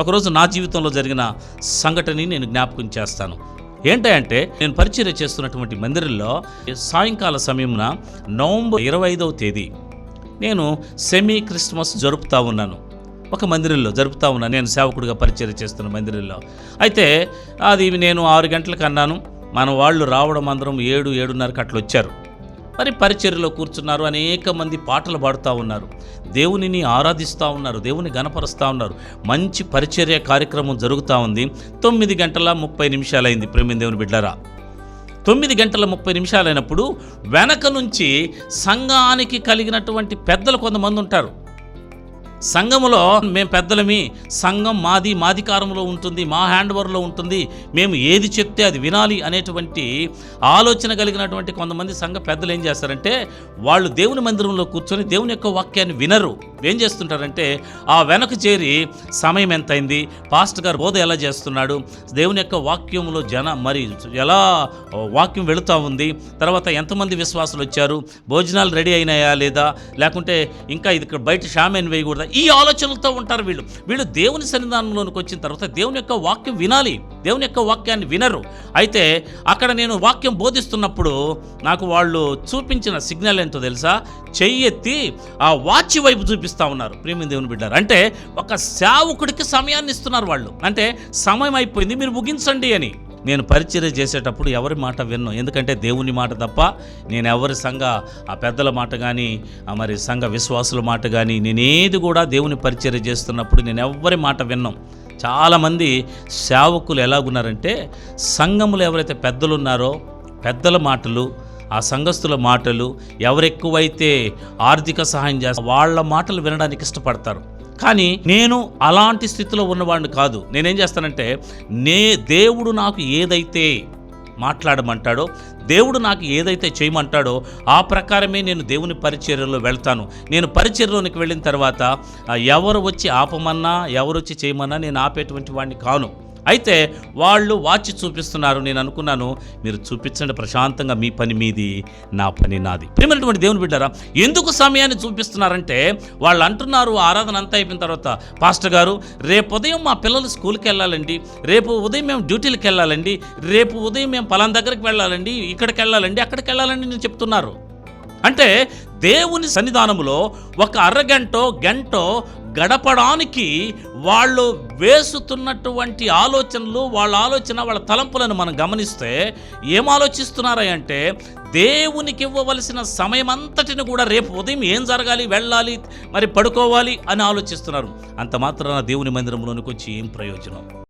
ఒకరోజు నా జీవితంలో జరిగిన సంఘటనని నేను జ్ఞాపకం చేస్తాను. ఏంటంటే నేను పరిచర్య చేస్తున్నటువంటి మందిరంలో సాయంకాల సమయమున నవంబర్ ఇరవై ఐదవ తేదీ నేను సెమీ క్రిస్మస్ జరుపుతా ఉన్నాను. ఒక మందిరంలో జరుపుతా ఉన్నాను నేను సేవకుడిగా పరిచయం చేస్తున్న మందిరంలో. అయితే అది నేను ఆరు గంటలకు అన్నాను మన వాళ్ళు రావడం అందరం ఏడు ఏడున్నరకు అట్లా వచ్చారు మరి పరిచర్యలో కూర్చున్నారు. అనేక మంది పాటలు పాడుతూ ఉన్నారు. దేవునిని ఆరాధిస్తూ ఉన్నారు. దేవుని గణపరుస్తూ ఉన్నారు. మంచి పరిచర్య కార్యక్రమం జరుగుతూ ఉంది. తొమ్మిది గంటల ముప్పై నిమిషాలైంది. ప్రేమ దేవుని బిడ్డరా తొమ్మిది గంటల ముప్పై నిమిషాలైనప్పుడు వెనక నుంచి సంఘానికి కలిగినటువంటి పెద్దలు కొంతమంది ఉంటారు. సంఘములో మేము పెద్దలమి సంఘం మాది మాధికారంలో ఉంటుంది మా హ్యాండ్ ఓవర్లో ఉంటుంది మేము ఏది చెప్తే అది వినాలి అనేటువంటి ఆలోచన కలిగినటువంటి కొంతమంది సంఘ పెద్దలు ఏం చేస్తారంటే వాళ్ళు దేవుని మందిరంలో కూర్చొని దేవుని యొక్క వాక్యాన్ని వినరు. ఏం చేస్తుంటారంటే ఆ వెనక చేరి సమయం ఎంతైంది? పాస్ట్ గారు బోధ ఎలా చేస్తున్నాడు? దేవుని యొక్క వాక్యంలో జన మరి ఎలా వాక్యం వెళుతూ ఉంది? తర్వాత ఎంతమంది విశ్వాసులు వచ్చారు? భోజనాలు రెడీ అయినాయా లేదా? లేకుంటే ఇంకా ఇది ఇక్కడ బయట షామేన్ వేయకూడదా? ఈ ఆలోచనలతో ఉంటారు వీళ్ళు. వీళ్ళు దేవుని సన్నిధానంలోనికి వచ్చిన తర్వాత దేవుని యొక్క వాక్యం వినాలి. దేవుని యొక్క వాక్యాన్ని వినరు. అయితే అక్కడ నేను వాక్యం బోధిస్తున్నప్పుడు నాకు వాళ్ళు చూపించిన సిగ్నల్ ఏంటో తెలుసా? చెయ్యెత్తి ఆ వాచ్ వైపు చూపిస్తా ఉన్నారు. ప్రేమి దేవుని బిడ్డారు అంటే ఒక సేవకుడికి సమయాన్ని ఇస్తున్నారు వాళ్ళు. అంటే సమయం అయిపోయింది మీరు ముగించండి అని. నేను పరిచర్య చేసేటప్పుడు ఎవరి మాట విన్ను? ఎందుకంటే దేవుని మాట తప్ప నేను ఎవరి సంఘ ఆ పెద్దల మాట కానీ మరి సంఘ విశ్వాసుల మాట కానీ నేనేది కూడా దేవుని పరిచర్య చేస్తున్నప్పుడు నేను ఎవరి మాట విన్నాం? చాలామంది సేవకులు ఎలాగున్నారంటే సంఘములు ఎవరైతే పెద్దలు ఉన్నారో పెద్దల మాటలు ఆ సంఘస్థుల మాటలు ఎవరెక్కువైతే ఆర్థిక సహాయం చేస్తారు వాళ్ళ మాటలు వినడానికి ఇష్టపడతారు. కానీ నేను అలాంటి స్థితిలో ఉన్నవాడిని కాదు. నేనేం చేస్తానంటే నే దేవుడు నాకు ఏదైతే మాట్లాడమంటాడో దేవుడు నాకు ఏదైతే చేయమంటాడో ఆ ప్రకారమే నేను దేవుని పరిచర్యలో వెళ్తాను. నేను పరిచర్యలోనికి వెళ్ళిన తర్వాత ఎవరు వచ్చి ఆపమన్నా ఎవరు వచ్చి చేయమన్నా నేను ఆపేటువంటి వాడిని కాను. అయితే వాళ్ళు వాచి చూపిస్తున్నారు నేను అనుకున్నాను మీరు చూపించండి ప్రశాంతంగా మీ పని మీది నా పని నాది. ప్రేమైనటువంటి దేవుని బిడ్డారా ఎందుకు సమయాన్ని చూపిస్తున్నారంటే వాళ్ళు అంటున్నారు ఆరాధన అంతా అయిపోయిన తర్వాత పాస్టర్ గారు రేపు ఉదయం మా పిల్లలు స్కూల్కి వెళ్ళాలండి రేపు ఉదయం మేము డ్యూటీలకు వెళ్ళాలండి రేపు ఉదయం మేము పలానా దగ్గరికి వెళ్ళాలండి ఇక్కడికి వెళ్ళాలండి అక్కడికి వెళ్ళాలండి నేను చెప్తున్నారు. అంటే దేవుని సన్నిధానములో ఒక అరగంటో గంటో గడపడానికి వాళ్ళు వేసుతున్నటువంటి ఆలోచనలు వాళ్ళ ఆలోచన వాళ్ళ తలంపులను మనం గమనిస్తే ఏం ఆలోచిస్తున్నారా అంటే దేవునికి ఇవ్వవలసిన సమయం అంతటిని కూడా రేపు ఉదయం ఏం జరగాలి వెళ్ళాలి మరి పడుకోవాలి అని ఆలోచిస్తున్నారు. అంత మాత్రాన దేవుని మందిరంలోనికి వచ్చి ఏం ప్రయోజనం?